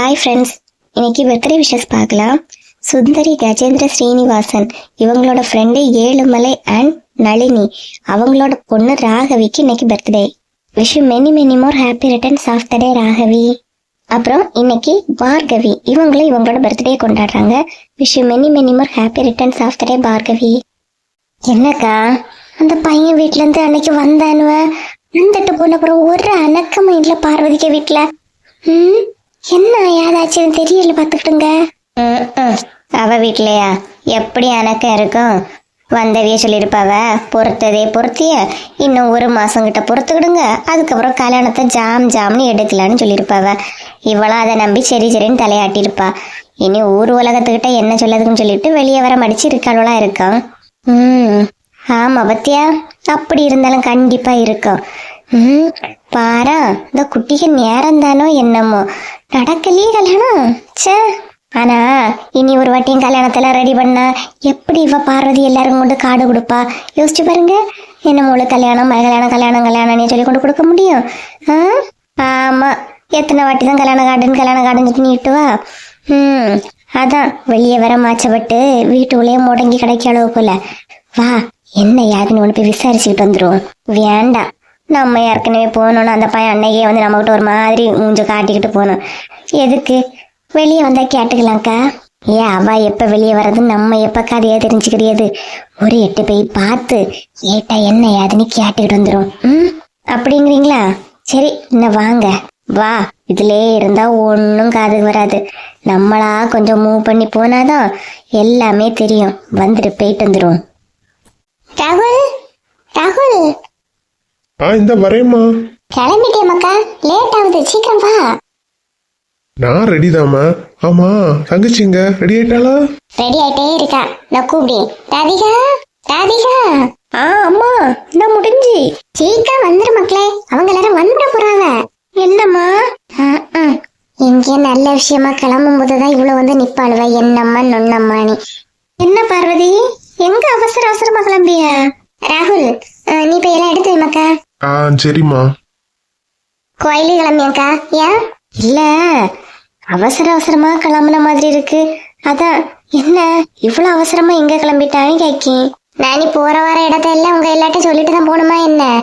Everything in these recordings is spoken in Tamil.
ஹாய் ஃப்ரெண்ட்ஸ் இன்னைக்கு பர்த்டே விஷஸ் பார்க்கலாம். சுந்தரி கஜேந்திர ஸ்ரீனிவாசன் இவங்களோட ஃப்ரெண்டு ஏழுமலை அண்ட் நளினி. அவங்களோட பொண்ணு ராகவிக்கு இன்னைக்கு birthday wish many many more happy returns of the day Raghavi. அப்புறம் இன்னைக்கு பார்கவி. இவங்களும் இவங்களோட பர்த்டே கொண்டாடுறாங்க. Wish many many more happy returns of the day Bhargavi. என்னக்கா? அந்த பையன் வீட்ல இருந்து அன்னைக்கு வந்தானுவ? வந்துட்டு போன அப்புறம் ஒரு அணக்கமும் இல்லை பார்வதிக்க வீட்ல. ம்? என்ன யாராச்சும் தெரியல பாத்துக்கிட்டுங்க அவ வீட்லயா? எப்படி எனக்கு இருக்கும்? வந்தவிய சொல்லியிருப்பாவ பொறுத்ததே பொறுத்திய இன்னும் ஒரு மாசம் கிட்ட பொறுத்துக்கிடுங்க. அதுக்கப்புறம் கல்யாணத்தை ஜாம் ஜாம்னு எடுக்கலான்னு சொல்லியிருப்பாவ. இவளா அதை நம்பி சரி சரின்னு தலையாட்டியிருப்பா. இனி ஊர் உலகத்துக்கிட்ட என்ன சொல்லதுன்னு சொல்லிட்டு வெளியே வர மடிச்சு இருக்காளா இருக்கான் ம். ஆமா பத்தியா? அப்படி இருந்தாலும் கண்டிப்பா இருக்கும். பாரா இந்த குட்டிக்கு நேரம் தானோ என்னமோ நடக்கலையே கல்யாணம் ச்சே ஆனா இனி ஒரு வாட்டியும் கல்யாணத்துல ரெடி பண்ணா எப்படி இவ பார்வதி எல்லாரும் கொண்டு காடு கொடுப்பா யோசிச்சு பாருங்க என்ன மூளை கல்யாணம் மறு கல்யாணம் கல்யாணம் கல்யாணம்னு சொல்லி கொண்டு கொடுக்க முடியும் ஆமா எத்தனை வாட்டி தான் கல்யாண காடுன்னு கல்யாண கார்டுன்னு நீட்டுவா ம் அதான் வெளியே வர மாச்சப்பட்டு வீட்டுக்குள்ளேயே முடங்கி கிடைக்க அளவு போல வா என்ன யாருன்னு ஒன்று போய் விசாரிச்சுக்கிட்டு வந்துடும் வேண்டாம் நம்ம ஏற்கனவே போனோன்னு அந்த பையன் அன்னைக்கே வந்து நம்மகிட்ட ஒரு மாதிரி மூஞ்ச காட்டிக்கிட்டு போகணும். எதுக்கு? வெளியே வந்தா கேட்டுக்கலாம்க்கா. ஏ அவ எப்ப வெளியே வர்றது? நம்ம எப்ப கதையா தெரிஞ்சுக்கிறியது? ஒரு எட்டு போய் பார்த்து ஏட்டா என்ன ஏதுன்னு கேட்டுக்கிட்டு வந்துடும் ம்? அப்படிங்கிறீங்களா? சரி இன்னும் வாங்க. வா இதுலயே இருந்தா ஒன்றும் காதுக்கு வராது. நம்மளா கொஞ்சம் மூவ் பண்ணி போனாதான் எல்லாமே தெரியும். வந்துட்டு போயிட்டு வந்துடும் ராகுல் ராகுல் ஆ இந்த வரேம்மா. கிளம்பிட்டே மக்கா. லேட் ஆகுது. சீக்கிரம் வா நான் ரெடி தாம்மா. ஆமா தங்கச்சிங்க ரெடி ஆயிட்டாளா? ரெடி ஆயிட்டே இருக்கா. நான் கூப்பிடு. ராதிகா ராதிகா. ஆ அம்மா இந்த முடிஞ்சு. சீக்கிரம் வந்துரு மக்களே. அவங்க எல்லாரும் வந்துட போறாங்க. என்னம்மா? இங்கே நல்ல விஷயமா கிளம்பும் போதுதான் இவ்வளவு வந்து நிப்பாளுவ. என்னம்மா நொன்னம்மா நீ. என்ன பார்வதி? எங்க அவசர அவசரமா கிளம்பிய ராகுல் நீ போய் எல்லாம் எடுத்து வைமாக்கா ஆ சரிம்மா. கோயிலு கிளம்பியாக்கா ஏன் இல்ல. அவசர அவசரமா கிளம்புன மாதிரி இருக்கு. அதான் என்ன? இவ்வளவு அவசரமா எங்க கிளம்பிட்டான்னு கேக்கேன். நான் நீ போற வர இடத்த எல்லாம் உங்க எல்லாட்டும் சொல்லிட்டு தான் போகணுமா என்ன?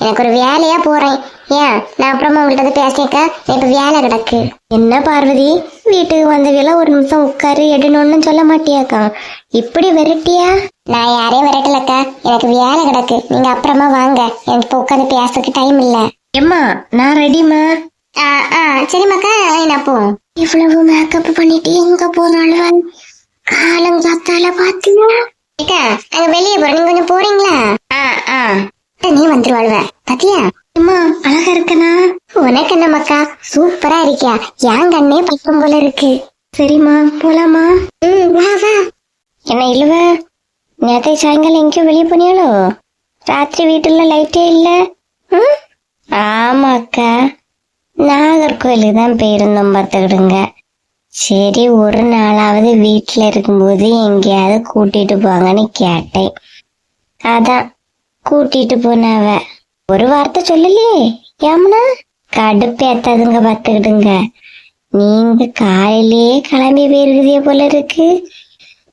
எனக்கு ஒரு வேலையா போறேன். ஏன் நான் அப்புறமா உங்கள்கிட்ட வந்து இப்ப வேலை கிடக்கு. என்ன பார்வதி? வீட்டுக்கு வந்தவியெல்லாம் ஒரு நிமிஷம் உட்காரு எடுணும்னு சொல்ல மாட்டியாக்கா. இப்படி விரட்டியா? நான் யாரையும் விரட்டலக்கா எனக்கு வேலை கிடக்கு. நீங்க அப்புறமா வாங்க. எனக்கு இப்ப உட்காந்து பேசுறதுக்கு டைம் இல்ல. எம்மா நான் ரெடிமா சரிம்மாக்கா நான் போ. இவ்வளவு மேக்கப் பண்ணிட்டு எங்க போனாலும் காலம் காத்தால பாத்தீங்களா ஏக்கா அங்க வெளியே போறோம் நீங்க கொஞ்சம் போறீங்களா? ஆ ஆ. நீ வந்துருவாளுவ. பாத்தியா? அம்மா அழகா இருக்கனா? உனக்கு என்ன மக்கா சூப்பரா இருக்கியா? என் கண்ணே பக்கம் போல இருக்கு. சரிம்மா போலாமா ம் வா வா. என்ன இழுவ? நேத்தை சாயங்காலம் எங்கேயோ வெளியே போனியாலோ ராத்திரி வீட்டுல லைட்டே இல்ல. ம்? ஆமாக்கா. நாகர்கோயிலுக்கு தான் போயிருந்தோம் பார்த்துக்கிடுங்க. சரி ஒரு நாளாவது வீட்டில் இருக்கும்போது எங்கேயாவது கூட்டிட்டு போங்கன்னு கேட்டேன். அதான் கூட்டிட்டு போனாவ. ஒரு வார்த்தை சொல்லலையே ஏமனா கடுப்பேத்தாதுங்க பார்த்துக்கிடுங்க. நீங்க காலையிலேயே கிளம்பி போயிருக்குதே போல இருக்கு.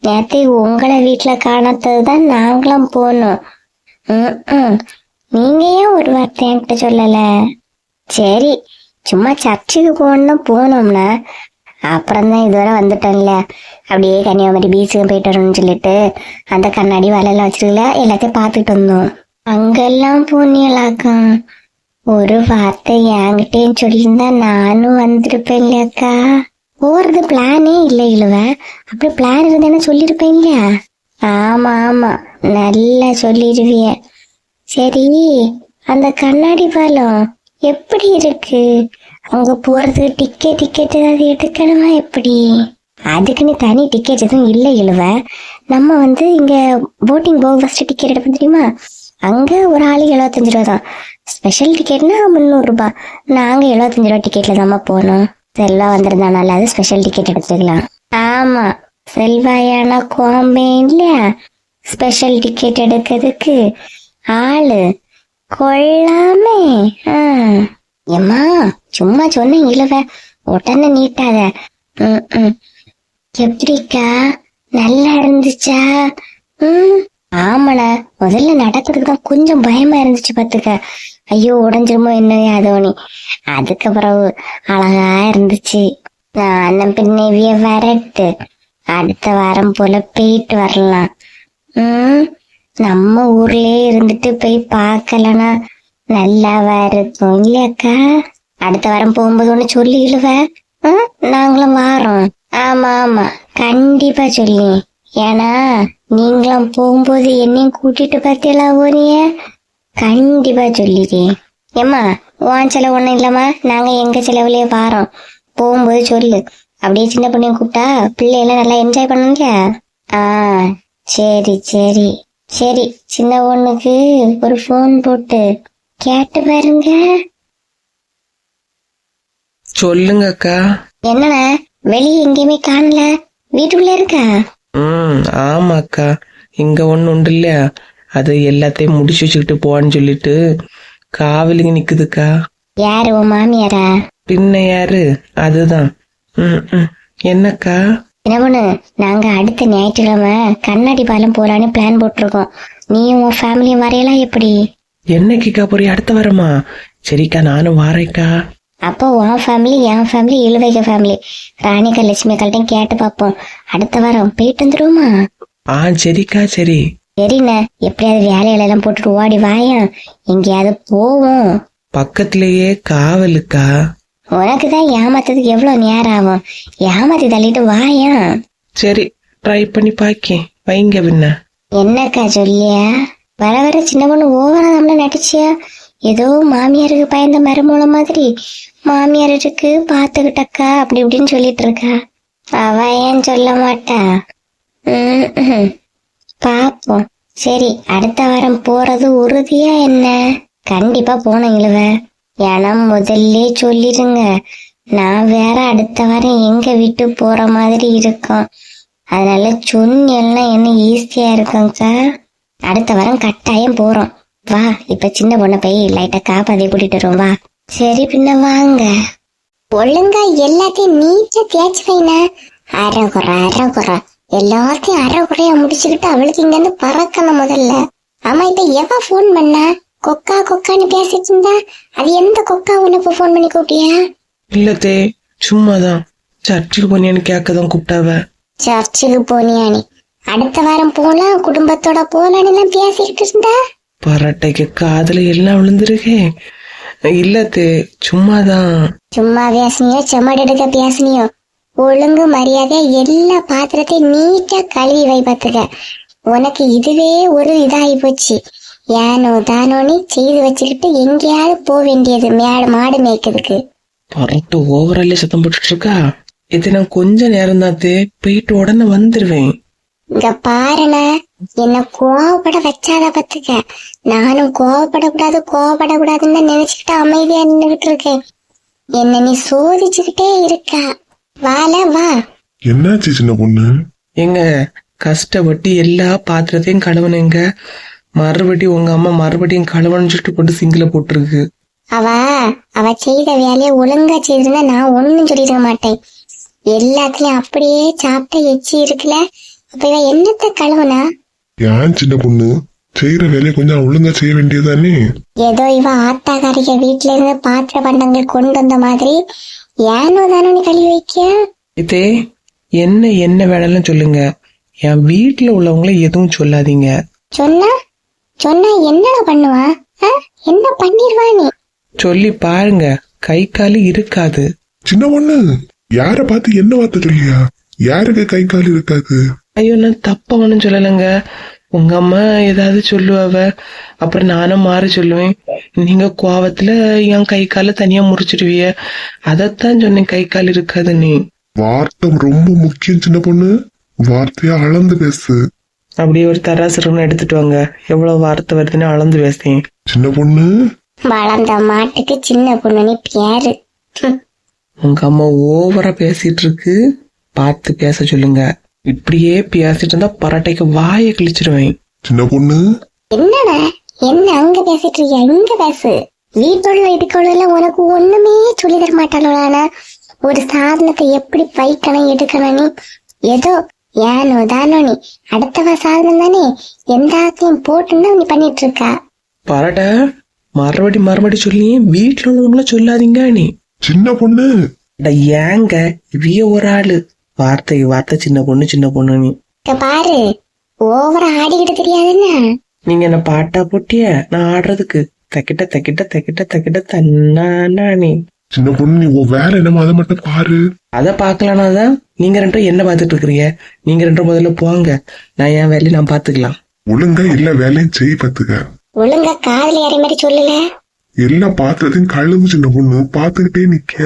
நேத்தை உங்களை வீட்டில் காணாதது தான் நாங்களும் போனோம். ம்ம். நீங்க ஏன் ஒரு வார்த்தை என்கிட்ட சொல்லல? சரி சும்மா சர்ச்சுக்கு போகணும் போனோம்னா அப்புறம் தான் இதுவரை வந்துட்டோம்ல. அப்படியே கன்னியாகுமரி பீச்சுக்கு போயிட்டு வரணும்னு சொல்லிட்டு அந்த கண்ணாடி வலையெல்லாம் வச்சிருக்கல எல்லாத்தையும் பார்த்துட்டு வந்தோம். அங்கெல்லாம் போனியலாக்கா ஒரு வார்த்தை என்கிட்டயும் சொல்லியிருந்தா நானும் வந்திருப்பேன் இல்லையாக்கா போறது பிளானே இல்லை இழுவ. அப்படி பிளான் இருந்தேன்னு சொல்லியிருப்பேன் இல்லையா? ஆமா ஆமா. நல்லா சொல்லிடுவிய. சரி அந்த கண்ணாடி பாலம் எப்படி இருக்கு? அங்க போறது டிக்கெட் டிக்கெட் ஏதாவது எடுக்கணுமா எப்படி? அதுக்குன்னு தனி டிக்கெட் எதுவும் இல்லை இழுவ. நம்ம வந்து இங்க போட்டிங் போக ஃபர்ஸ்ட் டிக்கெட் எடுப்போம் தெரியுமா? அங்க ஒரு ஆளுக்கு எழுபத்தஞ்சு ரூபா தான் ஸ்பெஷல் டிக்கெட்னா முந்நூறுரூபா நாங்கள் எழுபத்தஞ்சு ரூபா டிக்கெட்ல தாம்மா போனோம். செல்வா வந்திருந்தானால அது ஸ்பெஷல் டிக்கெட் எடுத்துக்கலாம். ஆமா செல்வாயான கோம்பே இல்லையா? ஸ்பெஷல் டிக்கெட் எடுக்கிறதுக்கு ஆளு. கொள்ளாமே. ஆ. எம்மா சும்மா சொன்னேன் இழுவ உடனே நீட்டாத. எப்படிக்கா? நல்லா இருந்துச்சா? ம். ஆமாண்ணா முதல்ல நடக்கிறதுக்கு தான் கொஞ்சம் பயமா இருந்துச்சு பாத்துக்க ஐயோ உடஞ்சிருமோ என்னவே அதோனி அதுக்கு பிறகு அழகா இருந்துச்சு. நான் பின்னவிய வரட்டு. அடுத்த வாரம் போல போயிட்டு வரலாம். ம் நம்ம ஊர்லயே இருந்துட்டு போய் பார்க்கலனா நல்லாவா இருக்கும் இல்லையாக்கா? அடுத்த வாரம் போகும்போது ஒண்ணு சொல்லி இழுவ? நாங்களும் வாரோம். ஆமா ஆமா. கண்டிப்பா சொல்லி ஏன்னா நீங்களும் போகும்போது என்னையும் கூட்டிட்டு பார்த்தீங்களா ஓனியே? கண்டிப்பா சொல்லிடு ஏம்மா உன் செலவு ஒண்ணும் இல்லம்மா. நாங்க எங்க செலவுலயே வாரோம். போகும்போது சொல்லு. அப்படியே சின்ன பொண்ணையும் கூப்பிட்டா பிள்ளையெல்லாம் நல்லா என்ஜாய் பண்ணணும்ல ஆ சரி சரி. சரி சின்ன பொண்ணுக்கு ஒரு ஃபோன் போட்டு கேட்டு பாருங்க. சொல்லுங்க அக்கா என்னண்ணா வெளியே எங்கேயுமே காணல. வீட்டுக்குள்ள இருக்கா? ம் ஆமா அக்கா இங்க ஒண்ணு உண்டு இல்லையா? அது எல்லாத்தையும் முடிச்சு வச்சுக்கிட்டு போவான்னு சொல்லிட்டு காவலுங்க நிக்குதுக்கா. யாரு உன் மாமியாரா? பின்ன யாரு? அதுதான். ம் என்னக்கா? என்ன பொண்ணு நாங்க அடுத்த ஞாயிற்றுக்கிழமை கண்ணாடி பாலம் போலான்னு பிளான் போட்டிருக்கோம். நீயும் உன் ஃபேமிலியும் வரையலாம் எப்படி? என்னைக்குக்கா போறீ அடுத்த வாரமா? சரிக்கா நானும் வாரேக்கா. அப்போ உன் ஃபேமிலி என் ஃபேமிலி இழுவைக ஃபேமிலி ராணிகா லட்சுமி கல்ட்டையும் கேட்டு பார்ப்போம். அடுத்த வாரம் போயிட்டு வந்துருவோமா? ஆ சரிக்கா சரி. சரிண்ணே எப்படியாவது வேலையில எல்லாம் போட்டுட்டு ஓடி வாயா. எங்கேயாவது போவோம். பக்கத்திலேயே காவலுக்கா? உனக்கு தான் ஏமாத்துறதுக்கு எவ்வளவு நேரம் ஆகும்? ஏமாத்தி தள்ளிட்டு வாயா. சரி ட்ரை பண்ணி பாக்கேன். வைங்க பின்ன என்னக்கா சொல்லியா? வர வர சின்ன பொண்ணு ஓவரா நம்மள நடிச்சியா? ஏதோ மாமியாருக்கு பயந்த மருமூல மாதிரி. மாமியார் இருக்கு பாத்துக்கிட்டக்கா அப்படி இப்படின்னு சொல்லிட்டு இருக்கா. அவ ஏன் சொல்ல மாட்டா? ம். பாப்போம். சரி அடுத்த வாரம் போறது உறுதியா என்ன? கண்டிப்பா போனேன் இழுவ. ஏன்னா முதல்ல சொல்லிருங்க. நான் வேற அடுத்த வாரம் எங்க விட்டு போற மாதிரி இருக்கும். அதனால சொன்னேன்னா என்ன ஈஸியா சார் அடுத்த வாரம் கட்டாயம் போறோம். வா இப்ப சின்ன பொண்ணை போய் லைட்டா காப்பாத்தி கூட்டிட்டு வரும் வா. சரி பின்ன வாங்க. ஒழுங்கா எல்லாத்தையும் நீட்டா தேய்ச்சி வைனா அரகுற அரகுற எல்லாத்தையும் அரைகுறையா முடிச்சுக்கிட்டு அவளுக்கு இங்க இருந்து பறக்கணும் முதல்ல. ஆமா இப்ப எவ ஃபோன் பண்ணா? கொக்கா கொக்கான்னு பேசிட்டு இருந்தா அது எந்த கொக்கா உனக்கு ஃபோன் பண்ணி கூப்பிட்டியா? இல்லத்தே சும்மாதான். சர்ச்சுக்கு போனியான்னு கேட்க தான் கூப்பிட்டாவ. சர்ச்சுக்கு போனியா நீ அடுத்த வாரம் போலாம் குடும்பத்தோட போலான்னு எல்லாம் பேசிக்கிட்டு இருந்தா? பரட்டைக்கு காதுல எல்லாம் விழுந்திருக்கே. இல்லத்தே சும்மாதான். சும்மா பேசுனியோ செம்மடி எடுக்க பேசுனியோ? ஒழுங்கு மரியாதை எல்லா பாத்திரத்தையும் நீட்டா கழுவி வை பாத்துக்க. உனக்கு இதுவே ஒரு இதாகி போச்சு. ஏனோ தானோன்னு செய்து வச்சுக்கிட்டு எங்கேயாவது போக வேண்டியது மேடு மாடு மேய்க்கிறதுக்கு. பரட்டு ஓவராலே சத்தம் போட்டுட்டு இருக்கா இது நான் கொஞ்ச நேரம் தாத்தே போயிட்டு உடனே வந்துருவேன். இங்க பாருண்ண என்ன கோவப்பட வச்சாத பத்துக்க. நானும் கோவப்படக்கூடாது கோவப்படக்கூடாதுன்னு தான் நினைச்சுக்கிட்டு அமைதியா நின்றுகிட்டு இருக்கேன். என்ன நீ சோதிச்சுக்கிட்டே இருக்கா. வால வா என்னாச்சு சின்ன பொண்ணு? எங்க கஷ்டப்பட்டு எல்லா பாத்திரத்தையும் கழுவுனேங்க. மறுபடியும் உங்க அம்மா மறுபடியும் கழுவணும்னு சொல்லிட்டு போட்டு சிங்கில போட்டிருக்கு. அவ அவ செய்த வேலையை ஒழுங்கா செய்திருந்தா நான் ஒண்ணும் சொல்லிருக்க மாட்டேன். எல்லாத்துலயும் அப்படியே சாப்பிட்ட எச்சி இருக்குல்ல அப்ப இவ என்னத்த கழுவுனா? ஏன் சின்ன பொண்ணு? செய்யற வேலையை கொஞ்சம் ஒழுங்கா செய்ய வேண்டியதுதானே? ஏதோ இவ ஆத்தாக்காரிக்க வீட்டுல இருந்து பாத்திர பண்டங்கள் கொண்டு வந்த மாதிரி ஏனோ தானோ நீ கழுவி வைக்க இதே என்ன என்ன வேலைன்னு சொல்லுங்க. என் வீட்டுல உள்ளவங்கள எதுவும் சொல்லாதீங்க. சொன்னா? சொன்னா என்னடா பண்ணுவா? என்ன பண்ணிருவா நீ? சொல்லி பாருங்க. கை காலு இருக்காது. சின்ன பொண்ணு யார பார்த்து என்ன வார்த்தை சொல்லியா? யாருக்கு கை கால் இருக்காது? ஐயோ நான் தப்பா ஒண்ணும் சொல்லலைங்க. உங்க அம்மா ஏதாவது சொல்லுவாவ அப்புறம் நானும் மாறி சொல்லுவேன். நீங்க கோவத்துல என் கை கால தனியா முறிச்சிடுவிய. அதத்தான் சொன்னேன் கை கால் இருக்காது நீ வார்த்தை ரொம்ப முக்கியம் சின்ன பொண்ணு. வார்த்தையா அளந்து பேசு. அப்படியே ஒரு தராசு இருக்குன்னு எடுத்துட்டு வாங்க. எவ்வளவு வார்த்தை வருதுன்னு அளந்து பேசேன். சின்ன பொண்ணு. வளர்ந்த மாட்டுக்கு சின்ன பொண்ணு நீ பேரு. உங்க அம்மா ஓவரா பேசிட்டு இருக்கு. பார்த்து பேச சொல்லுங்க. இப்படியே பேசிட்டு இருந்தா பரட்டைக்கு வாயை கிழிச்சிருவேன். சின்ன பொண்ணு? என்னடா? என்ன அங்க பேசிட்டு இருக்கியா? இங்க பேசு. வீட்டோட இதுக்குள்ள உனக்கு ஒண்ணுமே சொல்லி தர மாட்டாளா ஒரு சாதனத்தை எப்படி வைக்கணும் எடுக்கணும்னு ஏதோ ஏனோ தானோ நீ? அடுத்தவ சாதனம் தானே? எல்லாத்தையும் போட்டுன்னு நீ பண்ணிட்டு இருக்கா பாராட்ட மறுபடி மறுபடி சொல்லி வீட்டுல உள்ளவங்கள சொல்லாதீங்க நீ. சின்ன பொண்ணு? ஏங்க இவிய ஒரு ஆளு. வார்த்தை வார்த்தை சின்ன பொண்ணு சின்ன பொண்ணு நீ பாரு ஓவரா ஆடிக்கிட்டு தெரியாதுன்னா? நீங்க என்ன பாட்டா போட்டிய? நான் ஆடுறதுக்கு. தக்கிட்ட தக்கிட்ட தக்கிட்ட தக்கிட்ட தன்னானா நீ சின்ன பொண்ணு நீ உன் வேலை என்னமோ அதை மட்டும் பாரு. அத பாக்கலானா தான் நீங்க ரெண்டும் என்ன பாத்துட்டு இருக்கிறீங்க? நீங்க ரெண்டும் முதல்ல போங்க. நான் என் வேலையை நான் பாத்துக்கலாம் ஒழுங்கா எல்லா வேலையும் செய் பத்துக்க ஒழுங்கா காதலி அறை மாதிரி சொல்லல எல்லா பாத்திரத்தையும் கழுவு சின்ன பொண்ணு. பாத்துக்கிட்டே நிக்க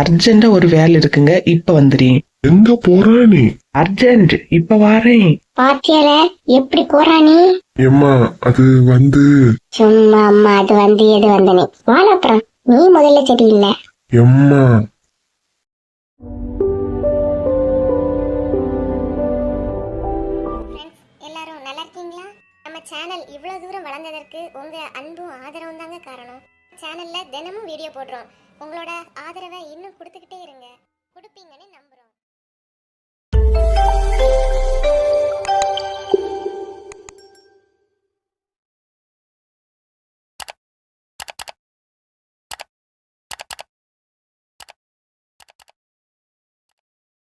அர்ஜென்டா ஒரு வேலை இருக்குங்க. இப்ப வந்துடுறேன் எங்க போற நீ? அர்ஜென்ட் இப்ப வாரேன். பாத்தியால எப்படி போறா நீ? ஏம்மா அது வந்து சும்மா அம்மா அது வந்து எது வந்து நீ. வாழ அப்புறம். நீ முதல்ல சரியில்லை. எம்மா எல்லாரும் நல்லா இருக்கீங்களா? நம்ம சேனல் இவ்வளவு தூரம் வளர்ந்ததற்கு உங்க அன்பும் ஆதரவும் தாங்க காரணம். சேனல்ல தினமும் வீடியோ போடுறோம். உங்களோட ஆதரவை இன்னும் கொடுத்துக்கிட்டே இருங்க.